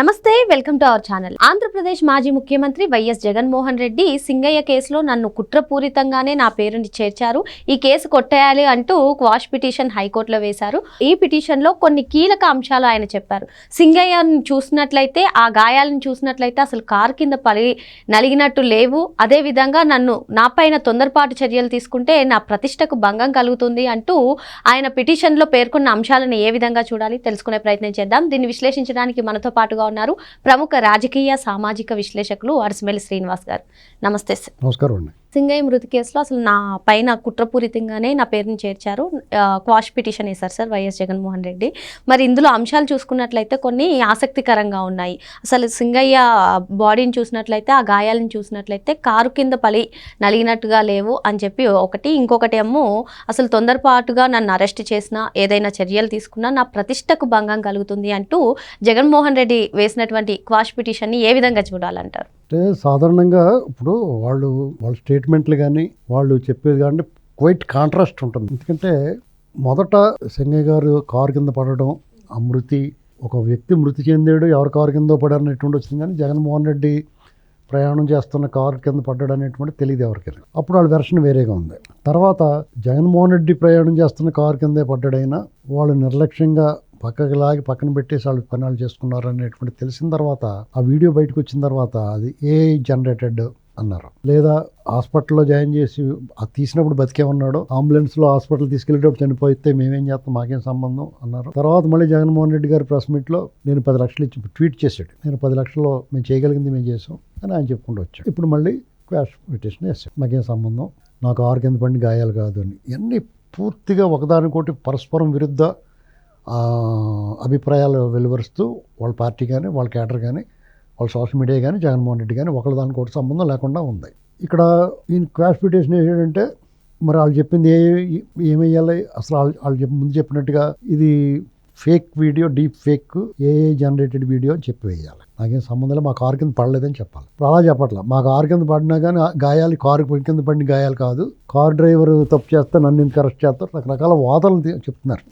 నమస్తే welcome to our channel. Andhra Pradesh మాజీ ముఖ్యమంత్రి వైఎస్ జగన్మోహన్ రెడ్డి సింగయ్య కేసులో నన్ను కుట్రపూరితంగానే నా పేరుని చేర్చారు. ఈ కేసు కొట్టేయాలి అంటూ క్వాష్ పిటిషన్ హైకోర్టులో వేశారు. ఈ పిటిషన్లో కొన్ని కీలక అంశాలు ఆయన చెప్పారు. సింగయ్యను చూసినట్లయితే ఆ గాయాలను చూసినట్లయితే అసలు కారు కింద పలి నలిగినట్టు లేవు. అదే విధంగా నన్ను నా పైన తొందరపాటు చర్యలు తీసుకుంటే నా ప్రతిష్టకు భంగం కలుగుతుంది అంటూ ఆయన పిటిషన్లో పేర్కొన్న అంశాలను ఏ విధంగా చూడాలి తెలుసుకునే ప్రయత్నం చేద్దాం. దీన్ని విశ్లేషించడానికి మనతో పాటుగా ఉన్నారు. ప్రముఖ రాజకీయ సామాజిక విశ్లేషకులు అరసమెల్లి శ్రీనివాస్ గారు. నమస్తే సార్. నమస్కారం అండి. సింగయ్య మృతి కేసులో అసలు నా పైన కుట్రపూరితంగానే నా పేరుని చేర్చారు క్వాష్ పిటిషన్ వేశారు సార్ వైఎస్ జగన్మోహన్ రెడ్డి. మరి ఇందులో అంశాలు చూసుకున్నట్లయితే కొన్ని ఆసక్తికరంగా ఉన్నాయి. అసలు సింగయ్య బాడీని చూసినట్లయితే ఆ గాయాలను చూసినట్లయితే కారు కింద పలి నలిగినట్టుగా లేవు అని చెప్పి ఒకటి ఇంకొకటి ఏమో అసలు తొందరపాటుగా నన్ను అరెస్ట్ చేసినా ఏదైనా చర్యలు తీసుకున్నా నా ప్రతిష్టకు భంగం కలుగుతుంది అంటూ జగన్మోహన్ రెడ్డి వేసినటువంటి క్వాష్ పిటిషన్ని ఏ విధంగా చూడాలంటారు? అంటే సాధారణంగా ఇప్పుడు వాళ్ళు వాళ్ళ స్టేట్మెంట్లు కానీ వాళ్ళు చెప్పేది కానీ క్వైట్ కాంట్రాస్ట్ ఉంటుంది. ఎందుకంటే మొదట సింగయ్య గారు కారు కింద పడడం ఆ మృతి ఒక వ్యక్తి మృతి చెందాడు ఎవరి కారు కింద పడారనేటువంటి వచ్చింది కానీ జగన్మోహన్ రెడ్డి ప్రయాణం చేస్తున్న కారు కింద పడ్డాడు అనేటువంటి తెలియదు ఎవరికి అప్పుడు వాళ్ళ వెర్షన్ వేరేగా ఉంది. తర్వాత జగన్మోహన్ రెడ్డి ప్రయాణం చేస్తున్న కారు కిందే పడ్డాడైనా వాళ్ళు నిర్లక్ష్యంగా పక్కకి లాగి పక్కన పెట్టేసి వాళ్ళు పనులు చేసుకున్నారు అనేటువంటి తెలిసిన తర్వాత ఆ వీడియో బయటకు వచ్చిన తర్వాత అది ఏ జనరేటెడ్ అన్నారు. లేదా హాస్పిటల్లో జాయిన్ చేసి అది తీసినప్పుడు బతికే ఉన్నాడు అంబులెన్స్లో హాస్పిటల్ తీసుకెళ్ళేటప్పుడు చనిపోతే మేమేం చేస్తాం మాకేం సంబంధం అన్నారు. తర్వాత మళ్ళీ జగన్మోహన్ రెడ్డి గారి ప్రెస్ మీట్లో నేను పది లక్షలు ఇచ్చి ట్వీట్ చేశాడు. నేను పది లక్షల్లో మేము చేయగలిగింది మేము చేసాం అని ఆయన చెప్పుకుంటూ వచ్చాడు. ఇప్పుడు మళ్ళీ క్వాష్ పిటిషన్ వేసాడు మాకేం సంబంధం? నాకు ఆరు కింద పడిన గాయాలు కాదు అని. ఇవన్నీ పూర్తిగా ఒకదానికోటి పరస్పరం విరుద్ధ అభిప్రాయాలు వెలువరుస్తూ వాళ్ళ పార్టీ కానీ వాళ్ళ క్యాడర్ కానీ వాళ్ళ సోషల్ మీడియా కానీ జగన్మోహన్ రెడ్డి కానీ ఒకళ్ళ దానికి ఒకటి సంబంధం లేకుండా ఉంది. ఇక్కడ ఈయన క్లాసిఫికేషన్ ఏంటంటే మరి వాళ్ళు చెప్పింది ఏ ఏమేయాలి? అసలు వాళ్ళు వాళ్ళు ముందు చెప్పినట్టుగా ఇది fake video deep fake AI generated video అని చెప్పి వేయాలి. నాకేం సంబంధం మా కారు కింద పడలేదని చెప్పాలి. ఇప్పుడు అలా చెప్పట్లా. మా కారు కింద పడినా కానీ ఆ గాయాలు కారు కింద పడిన గాయాలు కాదు. కార్ డ్రైవర్ తప్పు చేస్తే నన్ను ఎందుకు కరెక్ట్ చేస్తారు? రకరకాల వాదనలు చెప్తున్నారు.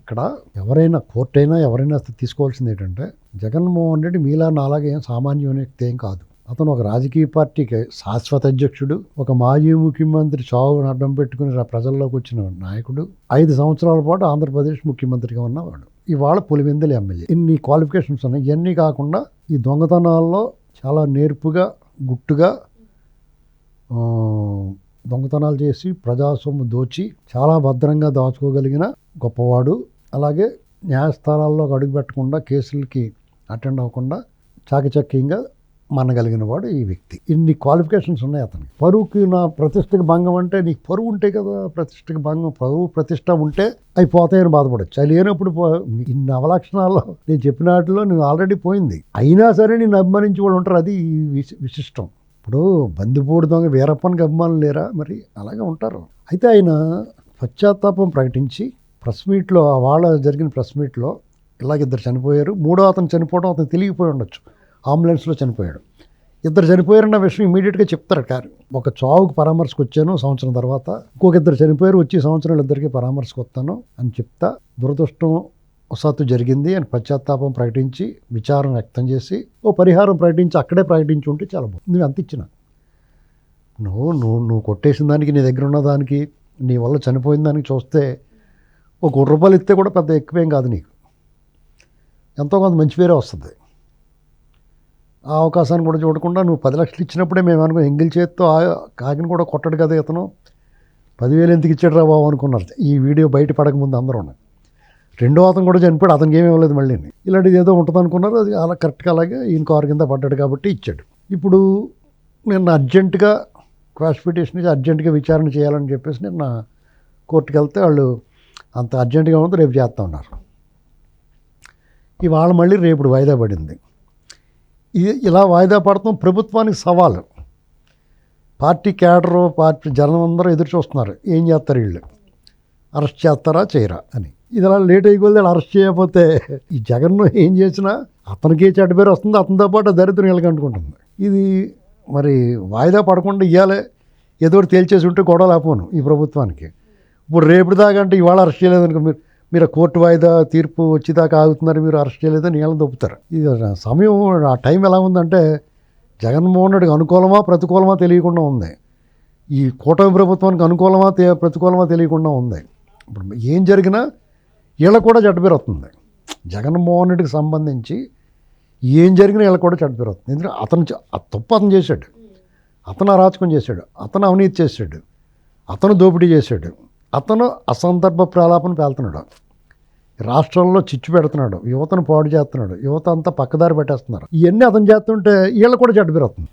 ఇక్కడ ఎవరైనా కోర్టు అయినా ఎవరైనా తీసుకోవాల్సింది ఏంటంటే జగన్మోహన్ రెడ్డి మీలా నాలాగే ఏం సామాన్యమైన వ్యక్తి ఏం కాదు. అతను ఒక రాజకీయ పార్టీకి శాశ్వత అధ్యక్షుడు ఒక మాజీ ముఖ్యమంత్రి చావును అడ్డం పెట్టుకుని ప్రజల్లోకి వచ్చిన నాయకుడు ఐదు సంవత్సరాల పాటు ఆంధ్రప్రదేశ్ ముఖ్యమంత్రిగా ఉన్నవాడు. ఇవాళ పులివెందులు ఎమ్మెల్యే. ఇన్ని క్వాలిఫికేషన్స్ ఉన్నాయి. ఇవన్నీ కాకుండా ఈ దొంగతనాల్లో చాలా నేర్పుగా గుట్టుగా దొంగతనాలు చేసి ప్రజాసొమ్ము దోచి చాలా భద్రంగా దాచుకోగలిగిన గొప్పవాడు. అలాగే న్యాయస్థానాల్లో అడుగు పెట్టకుండా కేసులకి అటెండ్ అవ్వకుండా చాకచక్యంగా మనగలిగిన వాడు ఈ వ్యక్తి. ఇన్ని క్వాలిఫికేషన్స్ ఉన్నాయి అతనికి. పరువుకి నా ప్రతిష్టకి భంగం అంటే నీకు పరువు ఉంటే కదా ప్రతిష్టకి భంగం. పరువు ప్రతిష్ట ఉంటే అవి పోతాయని బాధపడచ్చు. అవి లేనప్పుడు పో- ఇన్ని అవలక్షణాల్లో నేను చెప్పిన వాటిలో నువ్వు ఆల్రెడీ పోయింది. అయినా సరే నేను అభిమానించి వాళ్ళు ఉంటారు. అది విశిష్టం. ఇప్పుడు బందిపోడు దొంగ వీరప్పనికి అభిమానులు లేరా? మరి అలాగే ఉంటారు. అయితే ఆయన పశ్చాత్తాపం ప్రకటించి ప్రెస్ మీట్లో ఆ వాళ్ళ జరిగిన ప్రెస్ మీట్లో ఇలాగ ఇద్దరు చనిపోయారు. మూడో అతను చనిపోవడం అతను తెలియపోయి ఉండొచ్చు. అంబులెన్స్లో చనిపోయాడు. ఇద్దరు చనిపోయారన్న విషయం ఇమీడియట్గా చెప్తారు కారు ఒక చావుకు పరామర్శకు వచ్చాను సంవత్సరం తర్వాత. ఇంకొక ఇద్దరు చనిపోయారు వచ్చి సంవత్సరాలు ఇద్దరికి పరామర్శకు వస్తాను అని చెప్తా. దురదృష్టం వసాత్తు జరిగింది అని పశ్చాత్తాపం ప్రకటించి విచారం వ్యక్తం చేసి ఓ పరిహారం ప్రకటించి అక్కడే ప్రకటించి ఉంటే చాలా బాగుంది. నువ్వు అంత ఇచ్చిన? నువ్వు నువ్వు నువ్వు కొట్టేసిన దానికి నీ దగ్గర ఉన్న దానికి నీ వల్ల చనిపోయిన దానికి చూస్తే ఒక కోటి రూపాయలు ఇస్తే కూడా పెద్ద ఎక్కువేం కాదు నీకు. ఎంతో కొంత మంచి పేరే వస్తుంది. ఆ అవకాశాన్ని కూడా చూడకుండా నువ్వు పది లక్షలు ఇచ్చినప్పుడే మేము అనుకో ఎంగిల్ చేత్తో ఆ- కాకిని కూడా కొట్టడు కదా ఇతను. పదివేలు ఎందుకు ఇచ్చాడు రా బాబు అనుకున్నారు. ఈ వీడియో బయట పడకముందు అందరూ రెండో అతను కూడా చనిపోయాడు. అతనికి ఏమీ ఇవ్వలేదు మళ్ళీ. ఇలాంటిది ఏదో ఉంటుంది అనుకున్నారు. అది అలా కరెక్ట్గా అలాగే ఈయన కారు కింద పడ్డాడు కాబట్టి ఇచ్చాడు. ఇప్పుడు నిన్న అర్జెంటుగా క్వాసిఫికేషన్ అర్జెంటుగా విచారణ చేయాలని చెప్పేసి నేను కోర్టుకి వెళ్తే వాళ్ళు అంత అర్జెంటుగా ఉంది రేపు చేస్తా ఉన్నారు. ఇవాళ మళ్ళీ రేపు వాయిదా పడింది. ఇది ఇలా వాయిదా పడటం ప్రభుత్వానికి సవాలు. పార్టీ క్యాడరు పార్టీ జనం అందరూ ఎదురు చూస్తున్నారు. ఏం చేస్తారు వీళ్ళు? అరెస్ట్ చేస్తారా చేయరా అని. ఇది అలా లేట్ అయిపోతే అరెస్ట్ చేయకపోతే ఈ జగన్ను ఏం చేసినా అతనికి చెడ్డ పేరు వస్తుంది అతనితో పాటు దరిద్రం వీళ్ళకి ఇది మరి వాయిదా పడకుండా ఇవ్వాలి ఏదో ఒకటి తేల్చేసి ఉంటే గొడవ లేకపోను ఈ ప్రభుత్వానికి. ఇప్పుడు రేపు దాకా అంటే ఇవాళ అరెస్ట్ చేయలేదనుకో మీరు మీరు కోర్టు వాయిదా తీర్పు వచ్చేదాకా ఆగుతున్నారు మీరు అరెస్ట్ చేయలేదని నీళ్ళని దొప్పుతారు ఇది సమయం ఆ టైం ఎలా ఉందంటే జగన్మోహన్ రెడ్డికి అనుకూలమా ప్రతికూలమా తెలియకుండా ఉంది. ఈ కూటమి ప్రభుత్వానికి అనుకూలమా ప్రతికూలమా తెలియకుండా ఉంది. ఇప్పుడు ఏం జరిగినా వీళ్ళకు కూడా చెడ్డ పేరు వస్తుంది. జగన్మోహన్ రెడ్డికి సంబంధించి ఏం జరిగినా వీళ్ళకి కూడా చెడ్డ పేరు వస్తుంది. ఎందుకంటే అతను ఆ తప్పు అతను చేశాడు. అతను అరాచకం చేశాడు. అతను అవినీతి చేశాడు. అతను దోపిడీ చేశాడు. అతను అసందర్భ ప్రాలాపన పేలుతున్నాడు. రాష్ట్రంలో చిచ్చు పెడుతున్నాడు యువతను పాడు చేస్తున్నాడు యువత అంతా పక్కదారి పెట్టేస్తున్నారు. ఇవన్నీ అతను చేస్తుంటే వీళ్ళు కూడా చెడ్డ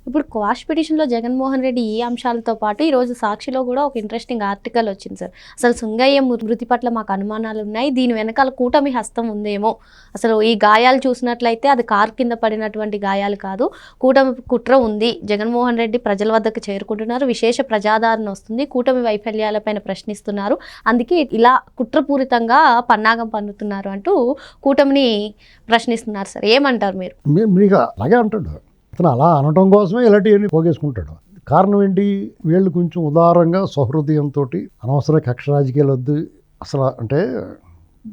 ఇప్పుడు క్వాష్ పిటిషన్లో జగన్మోహన్ రెడ్డి ఈ అంశాలతో పాటు ఈరోజు సాక్షిలో కూడా ఒక ఇంట్రెస్టింగ్ ఆర్టికల్ వచ్చింది సార్. అసలు సుంగయ్య మృతి పట్ల మాకు అనుమానాలు ఉన్నాయి దీని వెనకాల కూటమి హస్తం ఉందేమో. అసలు ఈ గాయాలు చూసినట్లయితే అది కారు కింద పడినటువంటి గాయాలు కాదు కూటమి కుట్ర ఉంది. జగన్మోహన్ రెడ్డి ప్రజల వద్దకు చేరుకుంటున్నారు విశేష ప్రజాదరణ వస్తుంది కూటమి వైఫల్యాలపైన ప్రశ్నిస్తున్నారు. అందుకే ఇలా కుట్రపూరితంగా పన్నాగం పన్ను పన్నుతున్నారు అంటూ కూటమిని ప్రశ్నిస్తున్నారు సార్. ఏమంటారు మీరు? మీకు అలాగే అంటాడు. అతను అలా అనటం కోసమే ఇలాంటివన్నీ పోగేసుకుంటాడు. కారణం ఏంటి? వీళ్ళు కొంచెం ఉదారంగా సహృదయంతో అనవసర కక్ష రాజకీయాలు వద్దు. అసలు అంటే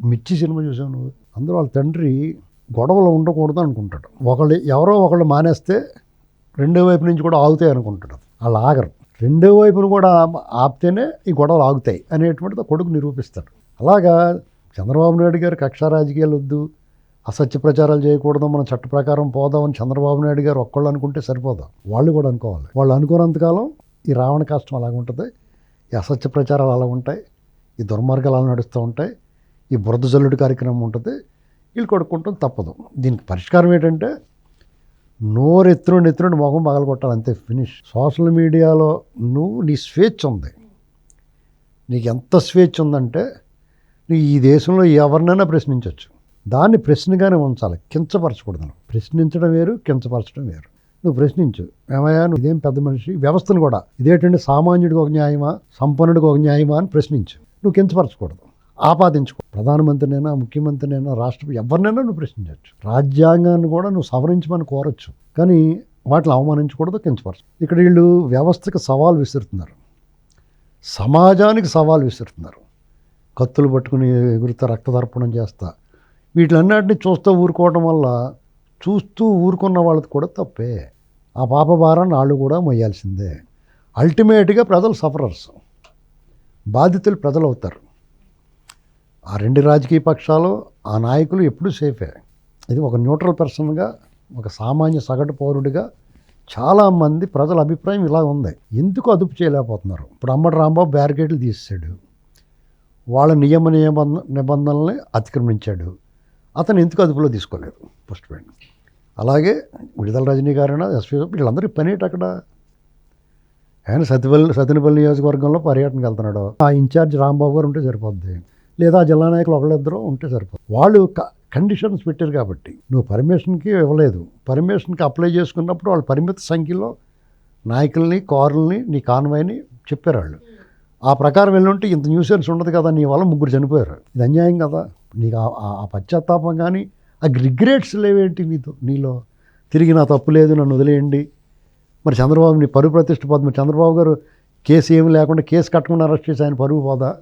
మిర్చి సినిమా చూసావు నువ్వు? అందులో వాళ్ళ తండ్రి గొడవలు ఉండకూడదు అనుకుంటాడు. ఒకళ్ళు ఎవరో ఒకళ్ళు మానేస్తే రెండో వైపు నుంచి కూడా ఆగుతాయి అనుకుంటాడు. వాళ్ళు ఆగరు. రెండో వైపును కూడా ఆపితేనే ఈ గొడవలు ఆగుతాయి అనేటువంటిది కొడుకు నిరూపిస్తాడు. అలాగా చంద్రబాబు నాయుడు గారు కక్ష రాజకీయాలు వద్దు అసత్య ప్రచారాలు చేయకూడదు మనం చట్ట ప్రకారం పోదామని చంద్రబాబు నాయుడు గారు ఒక్కళ్ళు అనుకుంటే సరిపోదాం? వాళ్ళు కూడా అనుకోవాలి. వాళ్ళు అనుకున్నంతకాలం ఈ రావణ కష్టం అలాగ ఉంటుంది ఈ అసత్య ప్రచారాలు అలా ఉంటాయి ఈ దుర్మార్గాలు అలా నడుస్తూ ఉంటాయి ఈ బురద జల్లుడు కార్యక్రమం ఉంటుంది వీళ్ళు కొడుకుంటాం తప్పదు. దీనికి పరిష్కారం ఏంటంటే నోరెత్తునుండి ఎత్తునుండి మొహం పగలగొట్టాలి అంతే ఫినిష్. సోషల్ మీడియాలో నువ్వు నీ స్వేచ్ఛ ఉంది. నీకు ఎంత స్వేచ్ఛ ఉందంటే నువ్వు ఈ దేశంలో ఎవరినైనా ప్రశ్నించవచ్చు దాన్ని ప్రశ్నగానే ఉంచాలి. కించపరచకూడదు. ప్రశ్నించడం వేరు కించపరచడం వేరు. నువ్వు ప్రశ్నించు. ఏమయ్యా నువ్వు ఇదేం పెద్ద మనిషి? వ్యవస్థను కూడా. ఇదేంటంటే సామాన్యుడికి ఒక న్యాయమా? సంపన్నుడికి ఒక న్యాయమా అని ప్రశ్నించు. నువ్వు కించపరచకూడదు. ఆపాదించుకో ప్రధానమంత్రినైనా ముఖ్యమంత్రినైనా రాష్ట్రపతి ఎవరినైనా నువ్వు ప్రశ్నించవచ్చు రాజ్యాంగాన్ని కూడా నువ్వు సవరించమని కోరచ్చు. కానీ వాటిని అవమానించకూడదు కించపరచు. ఇక్కడ వీళ్ళు వ్యవస్థకు సవాల్ విసురుతున్నారు. సమాజానికి సవాల్ విసురుతున్నారు. కత్తులు పట్టుకుని ఎగురుతా రక్తదర్పణం చేస్తా. వీటిలన్నిటిని చూస్తూ ఊరుకోవడం వల్ల చూస్తూ ఊరుకున్న వాళ్ళది కూడా తప్పే. ఆ పాప భారాన్ని వాళ్ళు కూడా మొయ్యాల్సిందే. అల్టిమేట్గా ప్రజలు సఫరర్స్. బాధితులు ప్రజలు అవుతారు ఆ రెండు రాజకీయ పక్షాలు ఆ నాయకులు ఎప్పుడూ సేఫే. ఇది ఒక న్యూట్రల్ పర్సన్గా ఒక సామాన్య సగటు పౌరుడిగా చాలామంది ప్రజల అభిప్రాయం ఇలా ఉంది. ఎందుకు అదుపు చేయలేకపోతున్నారు? ఇప్పుడు అమ్మడు రాంబాబు బ్యారికేడ్లు తీసాడు వాళ్ళ నియమ నియమ నిబంధనల్ని అతిక్రమించాడు. అతను ఎందుకు అదుపులో తీసుకోలేదు? ఫస్ట్ పాయింట్ అలాగే విడుదల రజనీ గారైనా ఎస్పీ వీళ్ళందరూ పని ఏంటి అక్కడ? ఆయన సతిపల్లి సతినపల్లి నియోజకవర్గంలో పర్యటనకు వెళ్తున్నాడు. ఆ ఇన్ఛార్జ్ రాంబాబు గారు ఉంటే సరిపోద్ది. లేదా జిల్లా నాయకులు ఒకళ్ళిద్దరూ ఉంటే సరిపోద్ది. వాళ్ళు కండిషన్స్ పెట్టారు కాబట్టి. నువ్వు పర్మిషన్కి ఇవ్వలేదు. పర్మిషన్కి అప్లై చేసుకున్నప్పుడు వాళ్ళు పరిమిత సంఖ్యలో నాయకుల్ని కారుల్ని నీ కాన్వాయ్ని చెప్పారు వాళ్ళు. ఆ ప్రకారం వెళ్ళుంటే ఇంత న్యూసెన్స్ ఉండదు కదా నీ వల్ల ముగ్గురు చనిపోయారు. ఇది అన్యాయం కదా. నీకు ఆ- ఆ- పశ్చాత్తాపం కానీ ఆ రిగ్రెట్స్ లేవేంటి నీతో? నీలో తిరిగి నా తప్పు లేదు నన్ను వదిలేయండి. మరి చంద్రబాబు నీ పరువు ప్రతిష్ట పోదు. మరి చంద్రబాబు గారు కేసు ఏమి లేకుండా కేసు కట్టకుండా అరెస్ట్ చేసి ఆయన పరువు పోదా?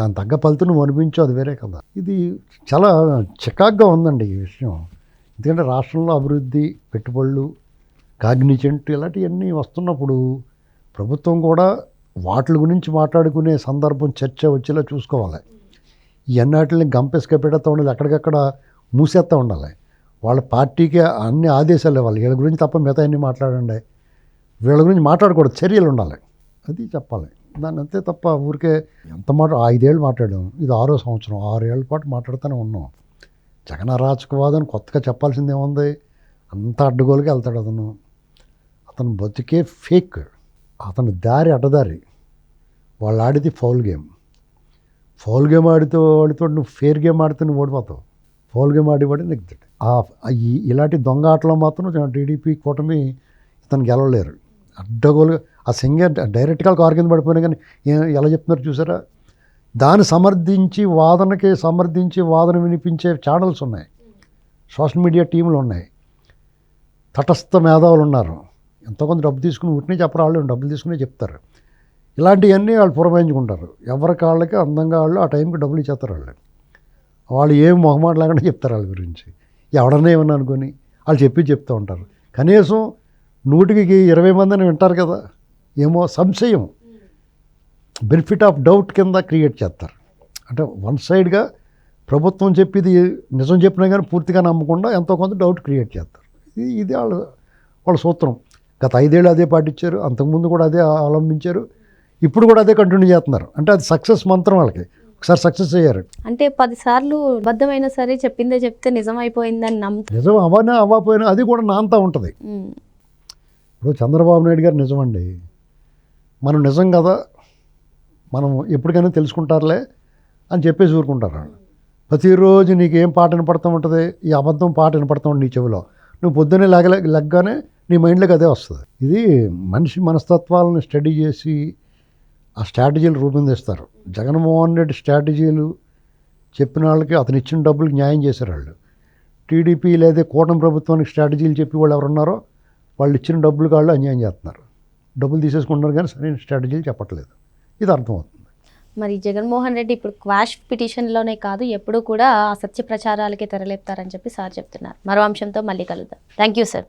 దాని తగ్గ ఫలితం నువ్వు అనిపించు అది వేరే కదా. ఇది చాలా చికాగ్గా ఉందండి ఈ విషయం. ఎందుకంటే రాష్ట్రంలో అభివృద్ధి పెట్టుబడులు కాగ్నిజెంట్ ఇలాంటివన్నీ వస్తున్నప్పుడు ప్రభుత్వం కూడా వాటి గురించి మాట్లాడుకునే సందర్భం చర్చ వచ్చేలా చూసుకోవాలి. ఈ అన్నిటిని గంపెసుక పెడతా ఉండాలి ఎక్కడికక్కడ మూసేస్తూ ఉండాలి. వాళ్ళ పార్టీకి అన్ని ఆదేశాలు ఇవ్వాలి. వీళ్ళ గురించి తప్ప మిగతా అన్ని మాట్లాడండి. వీళ్ళ గురించి మాట్లాడకూడదు చర్యలు ఉండాలి. అది చెప్పాలి. దాన్ని అంతే తప్ప ఊరికే ఎంత మాట ఐదేళ్ళు మాట్లాడాం. ఇది ఆరో సంవత్సరం ఆరేళ్ళ పాటు మాట్లాడుతూనే ఉన్నాం. జగన్ అరాచకవాదం కొత్తగా చెప్పాల్సింది ఏముంది అంత అడ్డగోలుగా వెళ్తాడు అతను. అతను బతికే ఫేక్. అతను దారి అడ్డదారి. వాళ్ళు ఆడితే ఫౌల్ గేమ్. ఫౌల్ గేమ్ ఆడితే వాడితో నువ్వు ఫేర్ గేమ్ ఆడితే నువ్వు ఓడిపోతావు. ఫౌల్ గేమ్ ఆడేవాడు నెగ్గుతాడు. ఆ ఇలాంటి దొంగ ఆటలో మాత్రం టీడీపీ కూటమి ఇతను గెలవలేరు. అడ్డగోలుగా ఆ సింగర్ డైరెక్ట్గా కారు కింద పడిపోయినా కానీ ఎలా చెప్తున్నారు చూసారా? దాన్ని సమర్థించి వాదనకి సమర్థించి వాదన వినిపించే ఛానల్స్ ఉన్నాయి. సోషల్ మీడియా టీంలు ఉన్నాయి. తటస్థ మేధావులు ఉన్నారు. ఎంతో కొంత డబ్బు తీసుకుని ఉంటేనే చెప్పరు వాళ్ళు డబ్బులు తీసుకునే చెప్తారు. ఇలాంటివన్నీ వాళ్ళు పురమాయించుకుంటారు. ఎవరి కాళ్ళకి అందంగా వాళ్ళు ఆ టైంకి డబ్బులు ఇచ్చేస్తారు వాళ్ళు వాళ్ళు ఏం మొహమాట లేకుండా చెప్తారు వాళ్ళ గురించి. ఎవడన్నా ఏమన్నా అనుకొని వాళ్ళు చెప్పి చెప్తూ ఉంటారు. కనీసం నూటికి ఇరవై మందిని వింటారు కదా. ఏమో సంశయం. బెనిఫిట్ ఆఫ్ డౌట్ కింద క్రియేట్ చేస్తారు. అంటే వన్ సైడ్గా ప్రభుత్వం చెప్పేది నిజం చెప్పినా కానీ పూర్తిగా నమ్మకుండా ఎంతో కొంత డౌట్ క్రియేట్ చేస్తారు. ఇది ఇది వాళ్ళ వాళ్ళ సూత్రం. గత ఐదేళ్ళు అదే పాటించారు. అంతకుముందు కూడా అదే అవలంబించారు ఇప్పుడు కూడా అదే కంటిన్యూ చేస్తున్నారు. అంటే అది సక్సెస్ మంత్రం వాళ్ళకి. ఒకసారి సక్సెస్ అయ్యారు. అంటే పదిసార్లు అబద్ధమైనా సరే చెప్పిందే చెప్తే నిజం అయిపోయిందని నమ్ముతా నిజం అవనా అవ్వకపోయినా అది కూడా నాంతా ఉంటుంది. ఇప్పుడు చంద్రబాబు నాయుడు గారు నిజమండి. మనం నిజం కదా మనం ఎప్పటికైనా తెలుసుకుంటారులే అని చెప్పేసి ఊరుకుంటారు వాళ్ళు. ప్రతిరోజు నీకు ఏం పాట వినపడుతూ ఉంటుంది? ఈ అబద్ధం పాట వినపడుతూ ఉంటుంది నీ చెవిలో. నువ్వు పొద్దున్నే లెగ లెగ్గానే నీ మైండ్లోకి అదే వస్తుంది. ఇది మనిషి మనస్తత్వాలను స్టడీ చేసి ఆ స్ట్రాటజీలు రూపొందిస్తారు. జగన్మోహన్ రెడ్డి స్ట్రాటజీలు చెప్పిన వాళ్ళకి అతను ఇచ్చిన డబ్బులు న్యాయం చేశారు వాళ్ళు. టీడీపీ లేదా కూటమి ప్రభుత్వానికి స్ట్రాటజీలు చెప్పి వాళ్ళు ఎవరున్నారో వాళ్ళు ఇచ్చిన డబ్బులు వాళ్ళు అన్యాయం చేస్తున్నారు. డబ్బులు తీసేసుకుంటున్నారు కానీ సరైన స్ట్రాటజీలు చెప్పట్లేదు. ఇది అర్థమవుతుంది. మరి జగన్మోహన్ రెడ్డి ఇప్పుడు క్వాష్ పిటిషన్లోనే కాదు ఎప్పుడూ కూడా అసత్య ప్రచారాలకే తెరలేపుతారని చెప్పి సార్ చెప్తున్నారు. మరో అంశంతో మళ్ళీ కలుద్దాం. Thank you sir.